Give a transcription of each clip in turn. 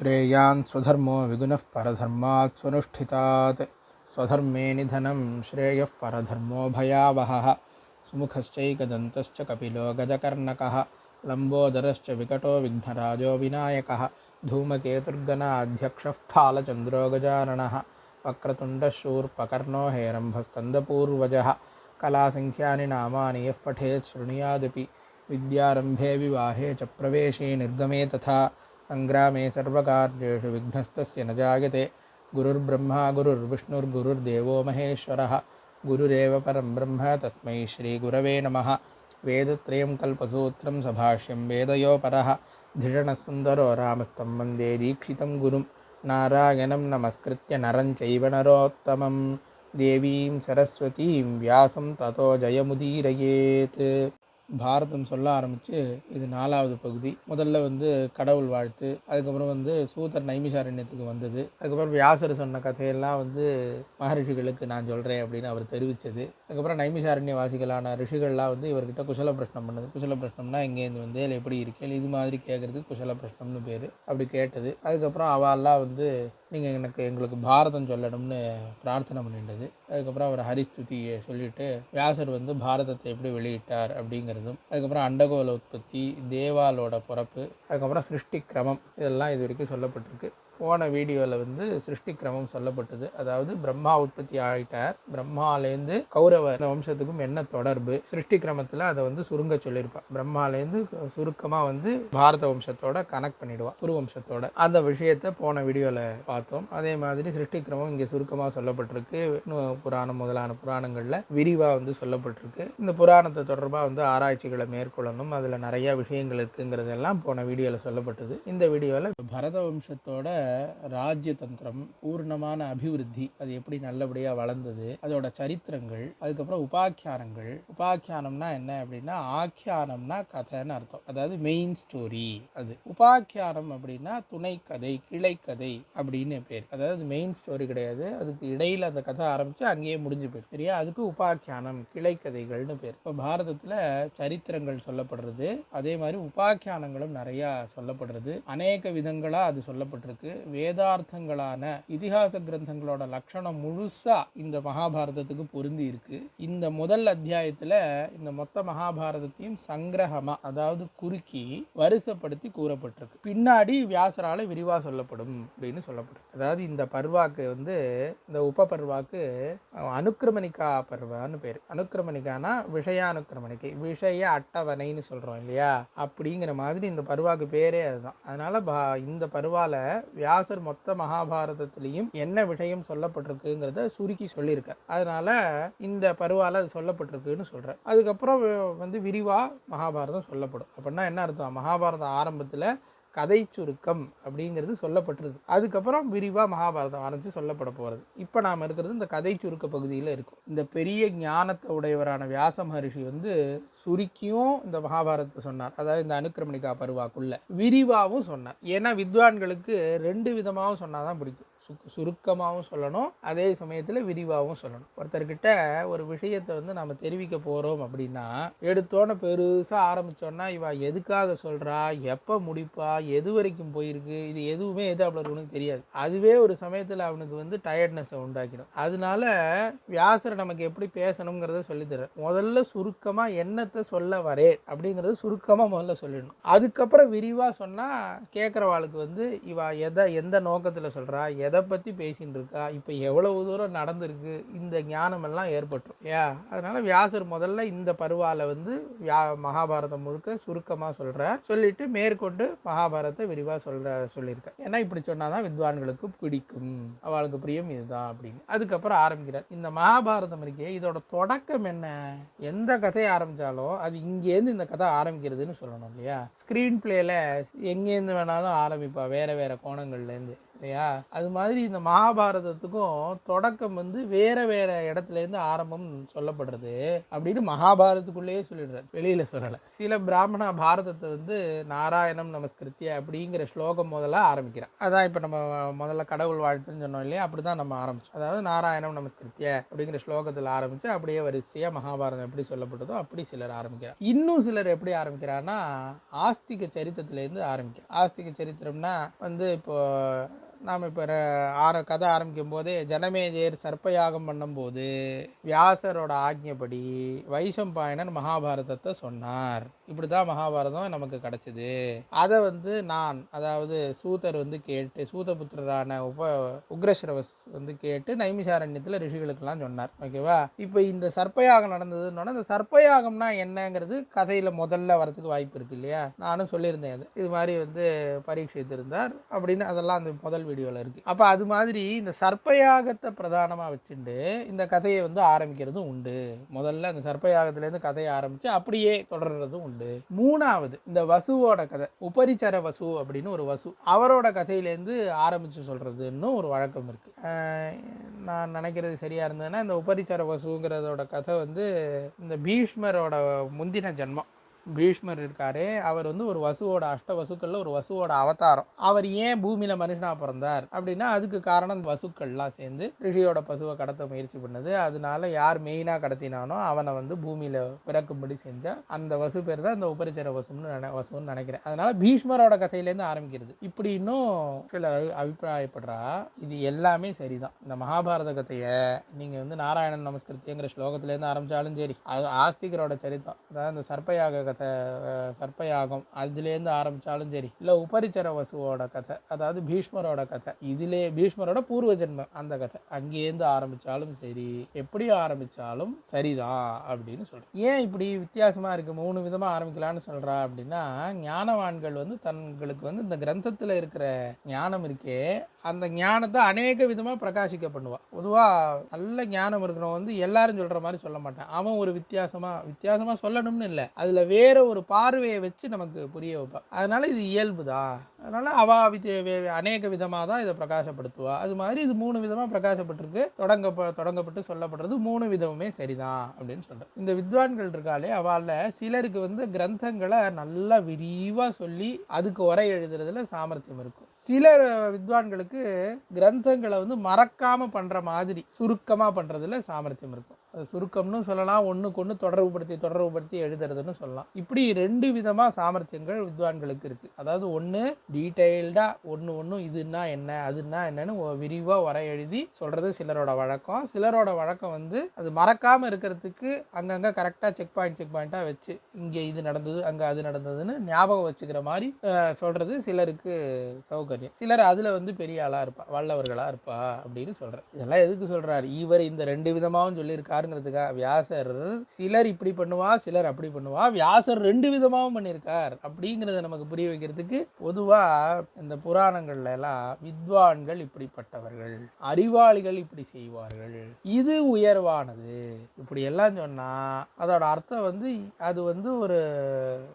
श्रेयान् स्वधर्मो विगुणः परधर्मात् स्वनुष्ठितात् स्वधर्मे निधनं श्रेयः परधर्मो भयावहः सुमुखश्चैकदन्तश्च कपिलो गजकर्णकः लम्बोदरश्च विकटो विघ्नराजो विनायकः धूमकेतुर्गणाध्यक्षः फालचन्द्रो गजाननः वक्रतुण्डः शूर्पकर्णो हेरम्भस्तन्दपूर्वजः कलासङ्ख्यानि नामानि यः पठेत् शृणुयादपि विद्यारम्भे विवाहे च प्रवेशे निर्गमे तथा सङ्ग्रामे सर्वकार्येषु विघ्नस्तस्य न जायते गुरुर्ब्रह्मा गुरुर्विष्णुर्गुरुर्देवो महेश्वरः गुरुरेव परं ब्रह्म तस्मै श्रीगुरवे नमः वेदत्रयं कल्पसूत्रं सभाष्यं वेदयोपरः धिषणसुन्दरो रामस्तं वन्दे दीक्षितं गुरुं नारायणं नमस्कृत्य नरं चैव नरोत्तमं देवीं सरस्वतीं व्यासं ततो जयमुदीरयेत् பாரதம் சொல்ல ஆரம்பித்து இது நாலாவது பகுதி. முதல்ல வந்து கடவுள் வாழ்த்து அதுக்கப்புறம் வந்து சூதர் நைமிஷாரண்யத்துக்கு வந்தது. அதுக்கப்புறம் வியாசர் சொன்ன கதையெல்லாம் வந்து மகரிஷிகளுக்கு நான் சொல்கிறேன் அப்படின்னு அவர் தெரிவித்தது அதுக்கப்புறம் நைமிஷாரண்ய வாசிகளான ரிஷிகள்லாம் வந்து இவர்கிட்ட குசல பிரஷ்னம் பண்ணது. குசல பிரஷ்னம்னா இங்கேருந்து வந்து எப்படி இருக்கேன் இது மாதிரி கேட்குறதுக்கு குசல பிரஷ்னம்னு பேர். அப்படி கேட்டது. அதுக்கப்புறம் அவெல்லாம் வந்து நீங்கள் எனக்கு எங்களுக்கு பாரதம் சொல்லணும்னு பிரார்த்தனை பண்ணிட்டது. அதுக்கப்புறம் அவர் ஹரிஸ்துதியை சொல்லிட்டு வியாசர் வந்து பாரதத்தை எப்படி வெளியிட்டார்? அப்படிங்கிறதும் அதுக்கப்புறம் அண்டகோல உற்பத்தி தேவாலோட பிறப்பு அதுக்கப்புறம் சிருஷ்டி கிரமம் இதெல்லாம் இது வரைக்கும் சொல்லப்பட்டிருக்கு. போன வீடியோவில் வந்து சிருஷ்டி கிரமம் சொல்லப்பட்டது. அதாவது பிரம்மா உற்பத்தி ஆகிட்டார் பிரம்மாலேருந்து கௌரவ வம்சத்துக்கும் என்ன தொடர்பு? சிருஷ்டி கிரமத்தில் அதை வந்து சுருங்க சொல்லியிருப்பான் பிரம்மாலேருந்து சுருக்கமாக வந்து பாரத வம்சத்தோட கனெக்ட் பண்ணிடுவான் குரு வம்சத்தோட. அந்த விஷயத்தை போன வீடியோவில் பார்த்தோம். அதே மாதிரி சிருஷ்டி கிரமம் இங்கே சுருக்கமாக சொல்லப்பட்டிருக்கு. புராணம் முதலான புராணங்களில் விரிவாக வந்து சொல்லப்பட்டிருக்கு. இந்த புராணத்தை தொடர்பாக வந்து ஆராய்ச்சிகளை மேற்கொள்ளணும். அதில் நிறைய விஷயங்கள் இருக்குங்கிறதெல்லாம் போன வீடியோவில் சொல்லப்பட்டது. இந்த வீடியோவில் பரத வம்சத்தோட ராஜ்யதந்திரம் பூர்ணமான அபிவிருத்தி அது எப்படி நல்லபடியாக வளர்ந்தது அதோட சரித்திரங்கள் அதுக்கப்புறம் உபாக்கியானங்கள். உபாக்கியானம்னா என்ன அப்படின்னா ஆக்கியானம்னா கதைன்னு அர்த்தம். அதாவது மெயின் ஸ்டோரி அது. உபாக்கியானம் அப்படின்னா துணை கதை கிளைக்கதை அப்படின்னு பேர். அதாவது மெயின் ஸ்டோரி கிடையாது. அதுக்கு இடையில் அந்த கதை ஆரம்பித்து அங்கேயே முடிஞ்சு போயிடும் சரியா? அதுக்கு உபாக்கியானம் கிளைக்கதைகள்னு பேர். இப்போ பாரதத்தில் சரித்திரங்கள் சொல்லப்படுறது அதே மாதிரி உபாக்கியானங்களும் நிறையா சொல்லப்படுறது. அநேக விதங்களாக அது சொல்லப்பட்டிருக்கு. வேதார்த்தங்களான இதிகாச கிரந்தங்களோட லட்சணம் முழுசா இந்த மகாபாரதத்துக்கு பொருந்தி இருக்கு. இந்த முதல் அத்தியாயத்துல இந்த மொத்த மகாபாரதத்தையும் சங்கிரகமா அதாவது குறுக்கி வரிசைப்படுத்தி கூறப்பட்டிருக்கு. பின்னாடி வியாசரால விரிவா சொல்லப்படும் அப்படின்னு சொல்லப்பட்டிருக்கு. அதாவது இந்த பர்வாக்கு வந்து இந்த உப பர்வாக்கு அனுக்கிரமணிக்கா பர்வான்னு பேர். அனுக்கிரமணிக்கானா விஷயானுக்கிரமணிக்கை. விஷய அட்டவணைன்னு சொல்றோம் இல்லையா? அப்படிங்கிற மாதிரி இந்த பருவாக்கு பேரே அதுதான். அதனால பா- இந்த பருவால வியாசர் மொத்த மகாபாரதத்திலையும் என்ன விஷயம் சொல்லப்பட்டிருக்குங்கிறத சுருக்கி சொல்லியிருக்கார். அதனால இந்த பருவால அது சொல்லப்பட்டிருக்குன்னு சொல்கிறேன் அதுக்கப்புறம் வந்து விரிவாக மகாபாரதம் சொல்லப்படும். அப்படின்னா என்ன அர்த்தம்? மகாபாரதம் ஆரம்பத்தில் கதை சுருக்கம் அப்படிங்கிறது சொல்லப்பட்டிருது. அதுக்கப்புறம் விரிவாக மகாபாரதம் ஆரம்பித்து சொல்லப்பட போகிறது இப்போ நாம் இருக்கிறது இந்த கதை சுருக்க பகுதியில் இருக்கும். இந்த பெரிய ஞானத்தை உடையவரான வியாச மகரிஷி வந்து சுருக்கியும் இந்த மகாபாரதத்தை சொன்னார். அதாவது இந்த அனுக்கிரமணிகா பருவாக்குள்ள விரிவாகவும் சொன்னார். ஏன்னா வித்வான்களுக்கு ரெண்டு விதமாகவும் சொன்னால் தான் பிடிக்கும். சு- சுருக்கமாகவும் சொல்லணும் அதே சமயத்தில் விரிவாகவும் சொல்லணும். ஒருத்தர்கிட்ட ஒரு விஷயத்தை வந்து நம்ம தெரிவிக்க போகிறோம் அப்படின்னா எடுத்தோன்னே பெருசாக ஆரம்பித்தோன்னா இவா எதுக்காக சொல்கிறா எப்போ முடிப்பா எது வரைக்கும் போயிருக்கு இது எதுவுமே எது அவ்வளோ தெரியாது. அதுவே ஒரு சமயத்தில் அவனுக்கு வந்து டயர்ட்னஸை உண்டாக்கிடும். அதனால வியாசர் நமக்கு எப்படி பேசணுங்கிறத சொல்லித்தரேன் முதல்ல சுருக்கமாக என்னத்தை சொல்ல வரேன் அப்படிங்கிறத சுருக்கமாக முதல்ல சொல்லிடணும். அதுக்கப்புறம் விரிவாக சொன்னால் கேட்குறவாளுக்கு வந்து இவா எதை எந்த நோக்கத்தில் சொல்கிறா எதை பற்றி பேசின்னு இருக்கா இப்போ எவ்வளவு தூரம் நடந்திருக்கு? இந்த ஞானம் எல்லாம் ஏற்பட்டுரும் ஏ அதனால் வியாசர் முதல்ல இந்த பருவால வந்து வியா மகாபாரதம் முழுக்க சுருக்கமாக சொல்கிறார் சொல்லிட்டு மேற்கொண்டு மகாபாரதத்தை விரிவாக சொல்கிற சொல்லியிருக்கேன் ஏன்னா இப்படி சொன்னால் தான் வித்வான்களுக்கு பிடிக்கும். அவளுக்கு பிரியம் இதுதான் அப்படின்னு. அதுக்கப்புறம் ஆரம்பிக்கிறார். இந்த மகாபாரதம் இருக்கே இதோட தொடக்கம் என்ன? எந்த கதையை ஆரம்பித்தாலும் அது இங்கேருந்து இந்த கதை ஆரம்பிக்கிறதுன்னு சொல்லணும் இல்லையா? ஸ்க்ரீன் பிளேயில் எங்கேருந்து வேணாலும் ஆரம்பிப்பா வேறு வேறு கோணங்கள்லேருந்து இல்லையா? அது மாதிரி இந்த மகாபாரதத்துக்கும் தொடக்கம் வந்து வேற வேற இடத்துல இருந்து ஆரம்பம் சொல்லப்படுறது அப்படின்னு மகாபாரதத்துக்குள்ளேயே சொல்லிடுறாரு. வெளியில சொல்லலை. சில பிராமண பாரதத்தை வந்து நாராயணம் நமஸ்கிருத்திய அப்படிங்கிற ஸ்லோகம் முதல்ல ஆரம்பிக்கிறான் அதான் இப்போ நம்ம முதல்ல கடவுள் வாழ்த்துன்னு சொன்னோம் இல்லையா? அப்படிதான் நம்ம ஆரம்பிச்சோம். அதாவது நாராயணம் நமஸ்கிருத்திய அப்படிங்கிற ஸ்லோகத்தில் ஆரம்பிச்சு அப்படியே வரிசையா மகாபாரதம் எப்படி சொல்லப்பட்டதோ அப்படி சிலர் ஆரம்பிக்கிறார். இன்னும் சிலர் எப்படி ஆரம்பிக்கிறார்னா ஆஸ்திக சரித்திரத்திலேருந்து ஆரம்பிக்கிறார். ஆஸ்திக சரித்திரம்னா வந்து இப்போ நாம் இப்போ ஆர கதை ஆரம்பிக்கும் போதே ஜனமேஜயர் சர்ப்பயாகம் பண்ணும்போது வியாசரோட ஆஜ்ஞப்படி வைசம்பாயனன் மகாபாரதத்தை சொன்னார். இப்படி தான் மகாபாரதம் நமக்கு கிடச்சிது. அதை வந்து நான் அதாவது சூதர் வந்து கேட்டு சூதபுத்திரரான உப உக்ரஸ்ரவஸ் வந்து கேட்டு நைமிஷாரண்யத்தில் ரிஷிகளுக்கெல்லாம் சொன்னார். ஓகேவா இப்போ இந்த சர்ப்பயாகம் நடந்ததுன்னு இந்த சர்ப்பயாகம்னா என்னங்கிறது கதையில் முதல்ல வரதுக்கு வாய்ப்பு இருக்கு இல்லையா? நானும் சொல்லியிருந்தேன் அது. இது மாதிரி வந்து பரீட்சித்து இருந்தார் அப்படின்னு அதெல்லாம் அந்த முதல் வீடியோவில் இருக்குது அப்போ அது மாதிரி இந்த சர்ப்பயாகத்தை பிரதானமாக வச்சுட்டு இந்த கதையை வந்து ஆரம்பிக்கிறதும் உண்டு. முதல்ல அந்த சர்ப்பயாகத்துலேருந்து கதையை ஆரம்பித்து அப்படியே தொடர்றதும் உண்டு. மூணாவது இந்த வசுவோட கதை உபரிச்சர வசு அப்படின்னு ஒரு வசு அவரோட கதையிலேருந்து ஆரம்பித்து சொல்கிறதுன்னு ஒரு வழக்கம் இருக்குது நான் நினைக்கிறது சரியாக இருந்ததுன்னா இந்த உபரிச்சர வசுங்கிறதோட கதை வந்து இந்த பீஷ்மரோட முந்தின ஜென்மம். பீஷ்மர் இருக்காரு. அவர் வந்து ஒரு வசுவோட அஷ்ட வசுக்களில் ஒரு வசுவோட அவதாரம். அவர் ஏன் பூமியில மனுஷனா பிறந்தார்? அப்படின்னா அதுக்கு காரணம் வசுக்கள்லாம் சேர்ந்து ரிஷியோட பசுவை கடத்த முயற்சி பண்ணுது. அதனால யார் மெயினா கடத்தினானோ அவனை வந்து பூமியில பிறக்கும்படி செஞ்ச அந்த வசு பேர் தான் இந்த உபரிச்சர வசுன்னு நினை- வசுன்னு நினைக்கிறேன். அதனால பீஷ்மரோட கதையிலேருந்து ஆரம்பிக்கிறது. இப்படி இன்னும் சில அபிப்பிராயப்படுறா இது எல்லாமே சரிதான். இந்த மகாபாரத கதையை நீங்க வந்து நாராயணன் நமஸ்கிருத்திங்கிற ஸ்லோகத்திலேருந்து ஆரம்பிச்சாலும் சரி அது ஆஸ்திகரோட சரிதம் அதாவது இந்த சர்ப்பயாக கதை சர்ப்பயாகம் அதுலேருந்து ஆரம்பித்தாலும் சரி. இல்லை உபரிச்சர வசுவோட கதை அதாவது பீஷ்மரோட கதை. இதிலே பீஷ்மரோட பூர்வ ஜென்மம் அந்த கதை. அங்கேருந்து ஆரம்பிச்சாலும் சரி எப்படி ஆரம்பிச்சாலும் சரிதான் அப்படின்னு சொல்கிறேன் ஏன் இப்படி வித்தியாசமாக இருக்குது மூணு விதமாக ஆரம்பிக்கலாம்னு சொல்கிறா அப்படின்னா ஞானவான்கள் வந்து தங்களுக்கு வந்து இந்த கிரந்தத்தில் இருக்கிற ஞானம் இருக்கே அந்த ஞானத்தை அநேக விதமாக பிரகாசிக்க பண்ணுவான் பொதுவாக நல்ல ஞானம் இருக்கிறவன் வந்து எல்லாரும் சொல்கிற மாதிரி சொல்ல மாட்டான். அவன் ஒரு வித்தியாசமாக வித்தியாசமாக சொல்லணும்னு இல்லை. அதுல வேற ஒரு பார்வையை வச்சு நமக்கு புரிய வைப்பாள் அதனால இது இயல்பு தான் அதனால அவா அநேக விதமாக தான் இதை பிரகாசப்படுத்துவா. அது மாதிரி இது மூணு விதமாக பிரகாசப்பட்டிருக்கு. தொடங்க தொடங்கப்பட்டு சொல்லப்படுறது மூணு விதமுமே சரிதான் அப்படின்னு சொல்கிறேன் இந்த வித்வான்கள் இருக்காளே அவால சிலருக்கு வந்து கிரந்தங்களை நல்லா விரிவாக சொல்லி அதுக்கு உரை எழுதுறதுல சாமர்த்தியம் இருக்கும். சிலர் வித்வான்களுக்கு கிரந்தங்களை வந்து மறக்காமல் பண்ணுற மாதிரி சுருக்கமாக பண்ணுறதுல சாமர்த்தியம் இருக்கும். சுருக்கம்னு சொல்லலாம் ஒன்றுக்கு ஒன்று தொடர்புபடுத்தி தொடர்புபடுத்தி எழுதுறதுன்னு சொல்லலாம். இப்படி ரெண்டு விதமாக சாமர்த்தியங்கள் வித்வான்களுக்கு இருக்குது அதாவது ஒன்று டீட்டெயில்டாக ஒன்று ஒன்று இதுன்னா என்ன அதுன்னா என்னன்னு ஒ- வர எழுதி சொல்கிறது சிலரோட வழக்கம். சிலரோட வழக்கம் வந்து அது மறக்காமல் இருக்கிறதுக்கு அங்கங்கே கரெக்டாக செக் பாயிண்ட் செக் பாயிண்ட்டாக வச்சு இங்கே இது நடந்தது அங்கே அது நடந்ததுன்னு ஞாபகம் வச்சுக்கிற மாதிரி சொல்கிறது சிலருக்கு சௌகரியம். சிலர் அதில் வந்து பெரிய ஆளாக இருப்பா வல்லவர்களாக இருப்பா அப்படின்னு சொல்கிறேன் இதெல்லாம் எதுக்கு சொல்கிறார் இவர் இந்த ரெண்டு விதமாகவும் சொல்லியிருக்காரு. சொல்லியிருக்காருங்கிறதுக்காக வியாசர் சிலர் இப்படி பண்ணுவா சிலர் அப்படி பண்ணுவா. வியாசர் ரெண்டு விதமாகவும் பண்ணியிருக்கார் அப்படிங்கிறத நமக்கு புரிய வைக்கிறதுக்கு பொதுவாக இந்த புராணங்கள்ல எல்லாம் வித்வான்கள் இப்படிப்பட்டவர்கள் அறிவாளிகள் இப்படி செய்வார்கள். இது உயர்வானது. இப்படி எல்லாம் சொன்னா அதோட அர்த்தம் வந்து அது வந்து ஒரு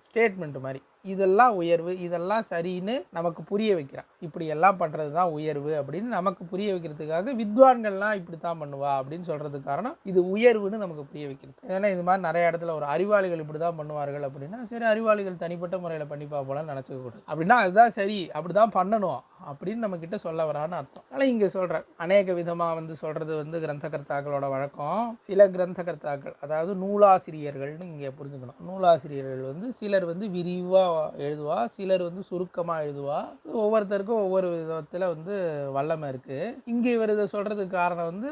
ஸ்டேட்மெண்ட் மாதிரி. இதெல்லாம் உயர்வு இதெல்லாம் சரின்னு நமக்கு புரிய வைக்கிறான். இப்படி எல்லாம் பண்ணுறது தான் உயர்வு அப்படின்னு நமக்கு புரிய வைக்கிறதுக்காக வித்வான்கள்லாம் இப்படி தான் பண்ணுவா அப்படின்னு சொல்கிறதுக்கு காரணம் இது உயர்வுன்னு நமக்கு புரிய வைக்கிறது. ஏன்னா இது மாதிரி நிறைய இடத்துல ஒரு அறிவாளிகள் இப்படி தான் பண்ணுவார்கள் அப்படின்னா சரி அறிவாளிகள் தனிப்பட்ட முறையில் பண்ணி பார்ப்போம்னு நினச்சிக்க கூடாது. அப்படின்னா அதுதான் சரி அப்படிதான் பண்ணணும். அப்படின்னு நம்ம கிட்ட சொல்ல வரான்னு அர்த்தம். ஆனால் இங்கே சொல்கிறேன் அநேக விதமாக வந்து சொல்றது வந்து கிரந்தகர்த்தாக்களோட வழக்கம். சில கிரந்தகர்த்தாக்கள் அதாவது நூலாசிரியர்கள்னு இங்கே புரிஞ்சுக்கணும். நூலாசிரியர்கள் வந்து சிலர் வந்து விரிவாக எழுதுவா சிலர் வந்து சுருக்கமாக எழுதுவா. ஒவ்வொருத்தருக்கும் ஒவ்வொரு விதத்தில் வந்து வல்லமை இருக்கு. இங்கே இவர் இதை சொல்றதுக்கு காரணம் வந்து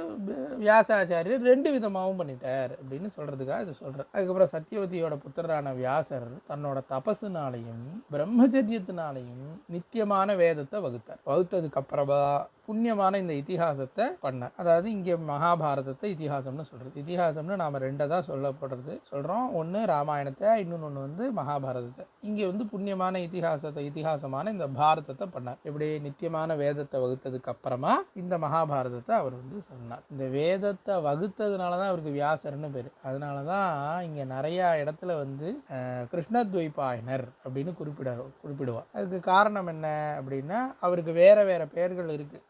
வியாசாச்சாரியர் ரெண்டு விதமாகவும் பண்ணிட்டார் அப்படின்னு சொல்றதுக்காக இதை சொல்றார் அதுக்கப்புறம் சத்தியவதியோட புத்தரான வியாசர் தன்னோட தபசுனாலையும் பிரம்மச்சரியத்தினாலையும் நித்தியமான வேதத்தை வகுத்தார் வகுத்ததுக்கு அப்புறமா புண்ணியமான இந்த இதிகாசத்தை பண்ண. அதாவது இங்கே மகாபாரதத்தை இதிகாசம்னு சொல்கிறது இதிகாசம்னு நாம் ரெண்டை தான் சொல்லப்படுறது. சொல்கிறோம் ஒன்று ராமாயணத்தை இன்னொன்று ஒன்று வந்து மகாபாரதத்தை. இங்கே வந்து புண்ணியமான இதிகாசத்தை இதிகாசமான இந்த பாரதத்தை பண்ணார். இப்படி நித்தியமான வேதத்தை வகுத்ததுக்கு அப்புறமா இந்த மகாபாரதத்தை அவர் வந்து சொன்னார். இந்த வேதத்தை வகுத்ததுனால தான் அவருக்கு வியாசர்னு பேர். அதனால தான் இங்கே நிறையா இடத்துல வந்து கிருஷ்ணத்வைபாயனர் அப்படின்னு குறிப்பிட குறிப்பிடுவார். அதுக்கு காரணம் என்ன அப்படின்னா அவருக்கு வேறு வேறு பெயர்கள் இருக்குது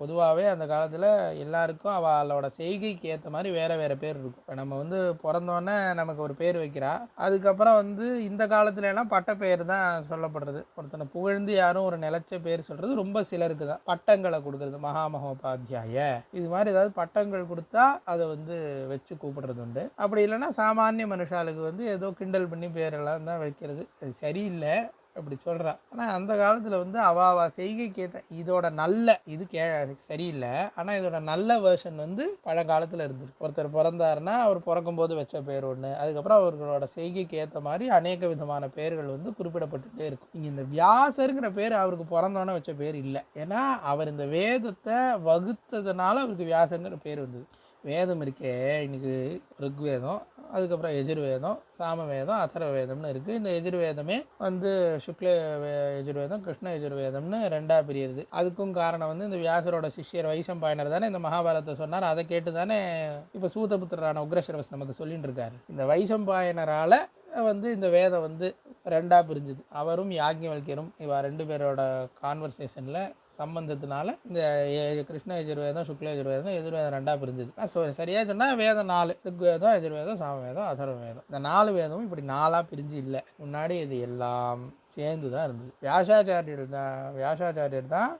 பொதுவாகவே அந்த காலத்தில் எல்லாருக்கும் அவளோட செய்கைக்கு ஏற்ற மாதிரி வேறு வேறு பேர் இருக்கும். இப்போ நம்ம வந்து பிறந்தோன்னே நமக்கு ஒரு பேர் வைக்கிறா. அதுக்கப்புறம் வந்து இந்த காலத்துல எல்லாம் பட்ட பேர் தான் சொல்லப்படுறது. ஒருத்தனை புகழ்ந்து யாரும் ஒரு நிலைச்ச பேர் சொல்கிறது ரொம்ப சிலருக்கு தான். பட்டங்களை கொடுக்கறது மகாமகோபாத்தியாய இது மாதிரி ஏதாவது பட்டங்கள் கொடுத்தா அதை வந்து வச்சு கூப்பிடுறது உண்டு. அப்படி இல்லைன்னா சாமானிய மனுஷாளுக்கு வந்து ஏதோ கிண்டல் பண்ணி பேரெல்லாம் தான் வைக்கிறது. அது சரியில்லை. அப்படி சொல்கிறா ஆனால் அந்த காலத்தில் வந்து அவாவா அவ செய்கைக்கு ஏற்ற இதோட நல்ல இது கே சரியில்லை. ஆனால் இதோட நல்ல வேர்ஷன் வந்து பழங்காலத்தில் இருந்துருக்கு. ஒருத்தர் பிறந்தாருன்னா அவர் பிறக்கும் போது வச்ச பேர் ஒன்று அதுக்கப்புறம் அவர்களோட செய்கைக்கு ஏற்ற மாதிரி அநேக விதமான பேர்கள் வந்து குறிப்பிடப்பட்டுகிட்டே இருக்கும். இங்கே இந்த வியாசருங்கிற பேர் அவருக்கு பிறந்தோன்னே வச்ச பேர் இல்லை. ஏன்னா அவர் இந்த வேதத்தை வகுத்ததுனால அவருக்கு வியாசருங்கிற பேர் வந்தது. வேதம் இருக்கே இன்றைக்கி ருக்வேதம் அதுக்கப்புறம் எஜுர்வேதம் சாமவேதம் அதர்வ வேதம்னு இருக்குது இந்த எஜுர்வேதமே வந்து சுக்ல வே- எஜுர்வேதம் கிருஷ்ண எஜுர்வேதம்னு ரெண்டாக பிரியுது. அதுக்கும் காரணம் வந்து இந்த வியாசரோட சிஷ்யர் வைசம்பாயனர் தானே இந்த மகாபாரதத்தை சொன்னார். அதை கேட்டு தானே இப்போ சூதபுத்திரரான உக்ரஸ்ரவஸ் நமக்கு சொல்லிட்டு இருக்காரு இந்த வைசம்பாயனரால வந்து இந்த வேதம் வந்து ரெண்டாக பிரிஞ்சுது. அவரும் யாக்ஞவல்யரும் இவா ரெண்டு பேரோட கான்வர்சேஷனில் சம்பந்தத்தினால இந்த ஏ- கிருஷ்ண எஜுர்வேதம் சுக்ல எஜுர்வேதம் எதிர்வேதம் ரெண்டாக பிரிஞ்சுது. நான் சரியாக சொன்னால் வேதம் நாலு ரிக்வேதம் எஜுர்வேதம் சாமவேதம் அதர்வேதம் இந்த நாலு வேதமும் இப்படி நாலாக பிரிஞ்சு இல்லை. முன்னாடி இது எல்லாம் சேர்ந்து தான் இருந்தது. வியாசாச்சாரியர் தான் வியாசாச்சாரியர் தான்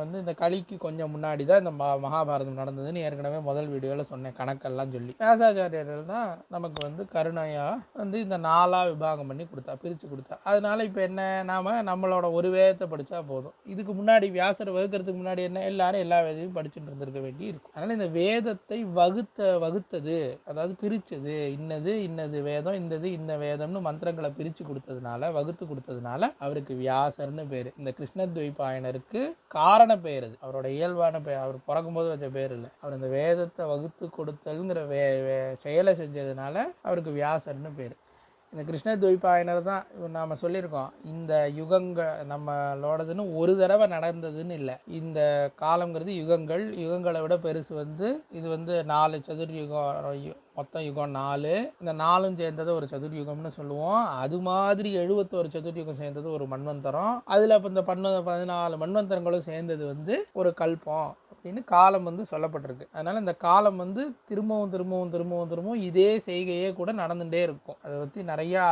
வந்து இந்த கலிக்கு கொஞ்சம் முன்னாடி தான் இந்த ம- மகாபாரதம் நடந்ததுன்னு ஏற்கனவே முதல் வீடியோவில் சொன்னேன் கணக்கெல்லாம் சொல்லி. வியாசாச்சாரியர்கள் தான் நமக்கு வந்து கருணையாக வந்து இந்த நாலாக விபாகம் பண்ணி கொடுத்தா பிரித்து கொடுத்தா. அதனால இப்போ என்ன நாம் நம்மளோட ஒரு வேதத்தை படித்தா போதும். இதுக்கு முன்னாடி வியாசர் வகுக்கிறதுக்கு முன்னாடி என்ன எல்லாரும் எல்லா வேதையும் படிச்சுட்டு இருந்திருக்க வேண்டி இருக்கும். அதனால இந்த வேதத்தை வகுத்த வகுத்தது அதாவது பிரித்தது இன்னது இன்னது வேதம் இந்தது இந்த வேதம்னு மந்திரங்களை பிரித்து கொடுத்ததுனால வகுத்து கொடுத்ததுனால அவருக்கு வியாசர்னு பேர். இந்த கிருஷ்ணத்வைபாயனருக்கு காரண பெயர் அது. அவரோட இயல்பான பெயர் அவர் பிறக்கும்போது வச்ச பேர் இல்லை. அவர் இந்த வேதத்தை வகுத்து கொடுத்தல்ங்கிற வே வே- செயலை செஞ்சதுனால அவருக்கு வியாசர்னு பேர். இந்த கிருஷ்ணத்வைபாயனர் தான் நாம் சொல்லியிருக்கோம். இந்த யுகங்கள் நம்மளோடதுன்னு ஒரு தடவை நடந்ததுன்னு இல்லை. இந்த காலங்கிறது யுகங்கள் யுகங்களை விட பெருசு வந்து இது வந்து நாலு சதுர்யுகம் மொத்தம் யுகம் நாலு. இந்த நாலும் சேர்ந்தது ஒரு சதுர்யுகம்னு சொல்லுவோம். அது மாதிரி எழுபத்தோரு சதுர்யுகம் சேர்ந்தது ஒரு மன்வந்தரம். அதில் இப்போ இந்த பன்ன பதினாலு மன்வந்தரங்களும் சேர்ந்தது வந்து ஒரு கல்பம். அப்படின்னு காலம் வந்து சொல்லப்பட்டிருக்கு. அதனால் இந்த காலம் வந்து திரும்பவும் திரும்பவும் திரும்பவும் திரும்பவும் இதே செய்கையே கூட நடந்துகிட்டே இருக்கும். அதை பற்றி நிறையா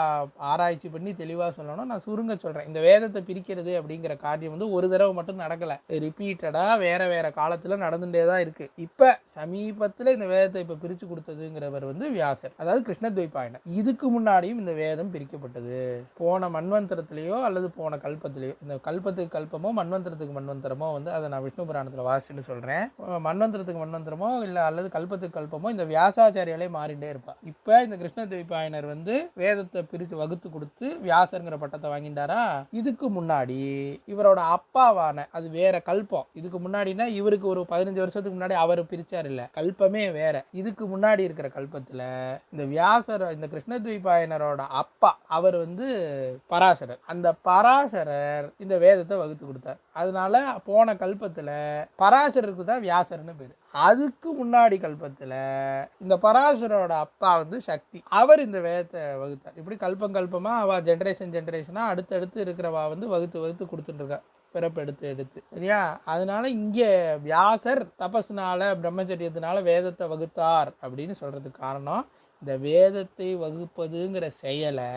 ஆராய்ச்சி பண்ணி தெளிவாக சொல்லணும். நான் சுருங்க சொல்கிறேன் இந்த வேதத்தை பிரிக்கிறது அப்படிங்கிற காரியம் வந்து ஒரு தடவை மட்டும் நடக்கலை. ரிப்பீட்டடாக வேறு வேறு காலத்தில் நடந்துகிட்டே தான் இருக்குது இப்போ சமீபத்தில் இந்த வேதத்தை இப்போ பிரித்து கொடுத்ததுங்கிறவர் வந்து வியாசர். அதாவது கிருஷ்ணத்வைபாயனர் இதுக்கு முன்னாடியும் இந்த வேதம் பிரிக்கப்பட்டது. போன மண்வந்திரத்திலேயோ அல்லது போன கல்பத்திலேயோ இந்த கல்பத்துக்கு கல்பமோ மன்வந்தரத்துக்கு மன்வந்தரமோ வந்து அதை நான் விஷ்ணு புராணத்தில் வாசின்னு சொல்கிறேன் மன்வந்தரத்துக்கு மன்வந்தரமோ இல்லை அல்லது கல்பத்துக்கு கல்பமோ இந்த வியாசாச்சாரியாலே மாறிட்டே இருப்பா. இப்போ இந்த கிருஷ்ணத்வைபாயனர் வந்து வேதத்தை பிரித்து வகுத்து கொடுத்து வியாசருங்கிற பட்டத்தை வாங்கிட்டாரா? இதுக்கு முன்னாடி இவரோட அப்பாவான அது வேற கல்பம். இதுக்கு முன்னாடினா இவருக்கு ஒரு பதினஞ்சு வருஷத்துக்கு முன்னாடி அவர் பிரிச்சார் இல்லை. கல்பமே வேற. இதுக்கு முன்னாடி இருக்கிற கல்பத்தில் இந்த வியாசர் இந்த கிருஷ்ணத்வைபாயனரோட அப்பா அவர் வந்து பராசரர். அந்த பராசரர் இந்த வேதத்தை வகுத்து கொடுத்தார். அதனால போன கல்பத்தில் பராசரர் பராசரருக்கு தான் வியாசர்னு பேர். அதுக்கு முன்னாடி கல்பத்தில் இந்த பராசரோட அப்பா வந்து சக்தி. அவர் இந்த வேதத்தை வகுத்தார். இப்படி கல்பம் கல்பமாக அவள் ஜென்ரேஷன் ஜென்ரேஷனாக அடுத்தடுத்து இருக்கிறவா வந்து வகுத்து வகுத்து கொடுத்துட்டுருக்கா. பிறப்பெடுத்து பிறப்பு எடுத்து எடுத்து. சரியா? அதனால இங்கே வியாசர் தபஸ்னால பிரம்மச்சரியத்தினால வேதத்தை வகுத்தார் அப்படின்னு சொல்கிறதுக்கு காரணம் இந்த வேதத்தை வகுப்பதுங்கிற செயலை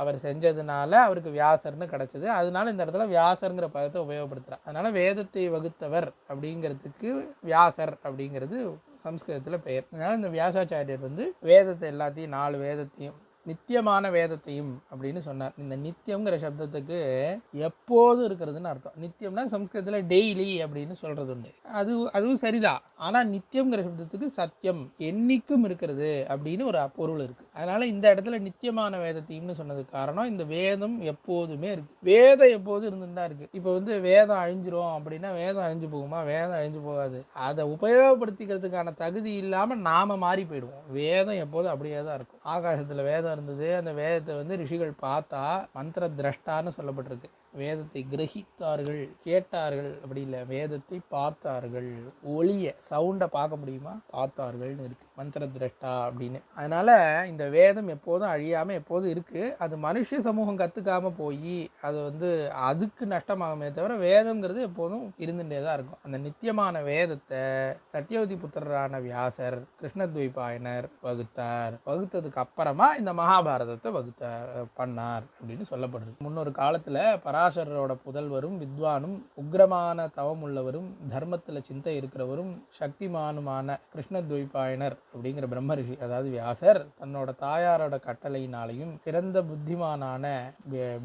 அவர் செஞ்சதுனால அவருக்கு வியாசர்னு கிடச்சிது. அதனால இந்த இடத்துல வியாசருங்கிற பதத்தை உபயோகப்படுத்துகிறார் அதனால் வேதத்தை வகுத்தவர் அப்படிங்கிறதுக்கு வியாசர் அப்படிங்கிறது சம்ஸ்கிருதத்தில் பெயர். அதனால் இந்த வியாசாச்சாரியர் வந்து வேதத்தை எல்லாத்தையும் நாலு வேதத்தையும் நித்தியமான வேதத்தையும் அப்படின்னு சொன்னார். இந்த நித்தியங்கிற சப்தத்துக்கு எப்போதும் இருக்கிறதுன்னு அர்த்தம். நித்தியம்னா சம்ஸ்கிருதத்தில் டெய்லி அப்படின்னு சொல்கிறது உண்டு. அது அதுவும் சரிதான். ஆனால் நித்தியம்ங்கிற சப்தத்துக்கு சத்தியம் என்றைக்கும் இருக்கிறது அப்படின்னு ஒரு பொருள் இருக்குது அதனால் இந்த இடத்துல நித்தியமான வேதத்தையும்னு சொன்னதுக்கு காரணம் இந்த வேதம் எப்போதுமே இருக்குது வேதம் எப்போதும் இருந்துட்டு தான் இருக்குது இப்போ வந்து வேதம் அழிஞ்சிரும் அப்படின்னா வேதம் அழிஞ்சு போகுமா? வேதம் அழிஞ்சு போகாது. அதை உபயோகப்படுத்திக்கிறதுக்கான தகுதி இல்லாமல் நாம மாறி போயிடுவோம். வேதம் எப்போதும் அப்படியே தான் இருக்கும். ஆகாசத்தில் வேதம் இருந்தது. அந்த வேதத்தை வந்து ரிஷிகள் பார்த்தா மந்திர திரஷ்டான்னு சொல்லப்பட்டிருக்கு. வேதத்தை கிரகித்தார்கள் கேட்டார்கள் அப்படி இல்லை வேதத்தை பார்த்தார்கள் ஒளிய சவுண்டை பார்க்க முடியுமா? பார்த்தார்கள்னு இருக்கு மந்திர திரஷ்டா அப்படின்னு. அதனால இந்த வேதம் எப்போதும் அழியாம எப்போதும் இருக்கு. அது மனுஷ சமூகம் கத்துக்காம போய் அது வந்து அதுக்கு நஷ்டமாகுமே தவிர வேதம்ங்கிறது எப்போதும் இருந்துட்டே தான் இருக்கும். அந்த நித்தியமான வேதத்தை சத்யவதி புத்திரரான வியாசர் கிருஷ்ணத்வைபாயனர் வகுத்தார். வகுத்ததுக்கு அப்புறமா இந்த மகாபாரதத்தை வகுத்தார் பண்ணார் அப்படின்னு சொல்லப்படுது. முன்னொரு காலத்துல பராசரரோட புதல்வரும் வித்வானும் உக்ரமான தவம் உள்ளவரும் தர்மத்தில் சிந்தை இருக்கிறவரும் சக்திமானுமான கிருஷ்ணத்வைபாயனர் அப்படிங்கிற பிரம்மரிஷி அதாவது வியாசர் தன்னோட தாயாரோட கட்டளையினாலையும் சிறந்த புத்திமானான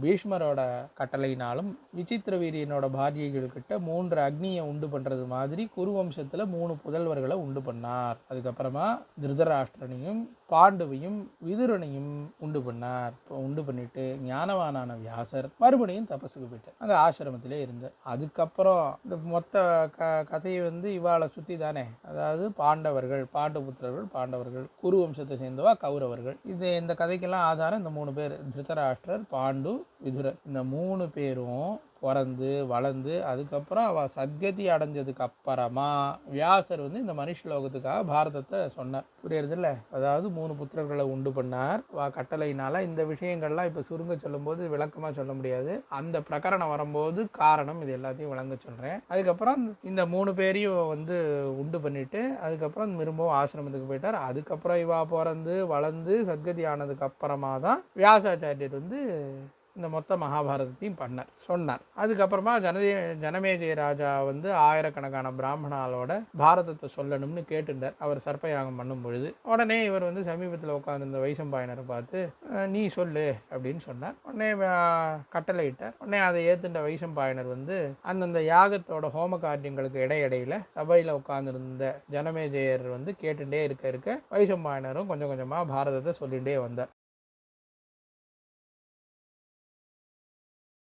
பீஷ்மரோட கட்டளையினாலும் விசித்திர வீரியனோட பாரியர்கள் கிட்ட மூன்று அக்னியை உண்டு பண்றது மாதிரி குருவம்சத்துல மூணு புதல்வர்களை உண்டு பண்ணார். அதுக்கப்புறமா திருதராஷ்டிரனையும் பாண்டுவையும் விதுரனையும் உண்டு பண்ணார். உண்டு பண்ணிட்டு ஞானவானான வியாசர் மறுபடியும் தபஸுக்கு போயிட்டேன் அங்க ஆசிரமத்திலே இருந்தேன். அதுக்கப்புறம் இந்த மொத்த க கதையை வந்து இவாளை சுற்றி தானே. அதாவது பாண்டவர்கள் பாண்டபுத்திரர்கள் பாண்டவர்கள் குரு வம்சத்தை சேர்ந்தவா கௌரவர்கள். இது இந்த கதைக்கெல்லாம் ஆதாரம் இந்த மூணு பேர். திருதராஷ்டிரர் பாண்டு விதுரர். இந்த மூணு பேரும் பிறந்து வளர்ந்து அதுக்கப்புறம் அவள் சத்கதி அடைஞ்சதுக்கு அப்புறமா வியாசர் வந்து இந்த மனுஷலோகத்துக்காக பாரதத்தை சொன்னார். புரியுறது அதாவது மூணு புத்திரர்களை உண்டு பண்ணார். வா கட்டளையினால இந்த விஷயங்கள்லாம் இப்போ சுருங்க சொல்லும்போது விளக்கமாக சொல்ல முடியாது. அந்த பிரகரணம் வரும்போது காரணம் இது எல்லாத்தையும் விளங்க சொல்கிறேன் அதுக்கப்புறம் இந்த மூணு பேரையும் வந்து உண்டு பண்ணிட்டு அதுக்கப்புறம் திரும்பவும் ஆசிரமத்துக்கு போயிட்டார். அதுக்கப்புறம் இவா பிறந்து வளர்ந்து சத்கதி ஆனதுக்கு அப்புறமா தான் வியாசாச்சாரியர் வந்து இந்த மொத்த மகாபாரதத்தையும் பண்ணார் சொன்னார். அதுக்கப்புறமா ஜனதே ஜனமேஜய ராஜா வந்து ஆயிரக்கணக்கான பிராமணாலோட பாரதத்தை சொல்லணும்னு கேட்டுட்டார் அவர் சர்ப்பயாகம் பண்ணும் பொழுது உடனே இவர் வந்து சமீபத்தில் உட்காந்துருந்த வைசம்பாயனரை பார்த்து நீ சொல்லு அப்படின்னு சொன்னார். உடனே கட்டளையிட்டார். உடனே அதை ஏத்துட்ட வைசம்பாயனர் வந்து அந்தந்த யாகத்தோட ஹோம காரியங்களுக்கு இடையிடையில சபையில் உட்காந்துருந்த ஜனமேஜயர் வந்து கேட்டுட்டே இருக்க இருக்க வைசம்பாயனரும் கொஞ்சம் கொஞ்சமாக பாரதத்தை சொல்லிகிட்டே வந்தார்.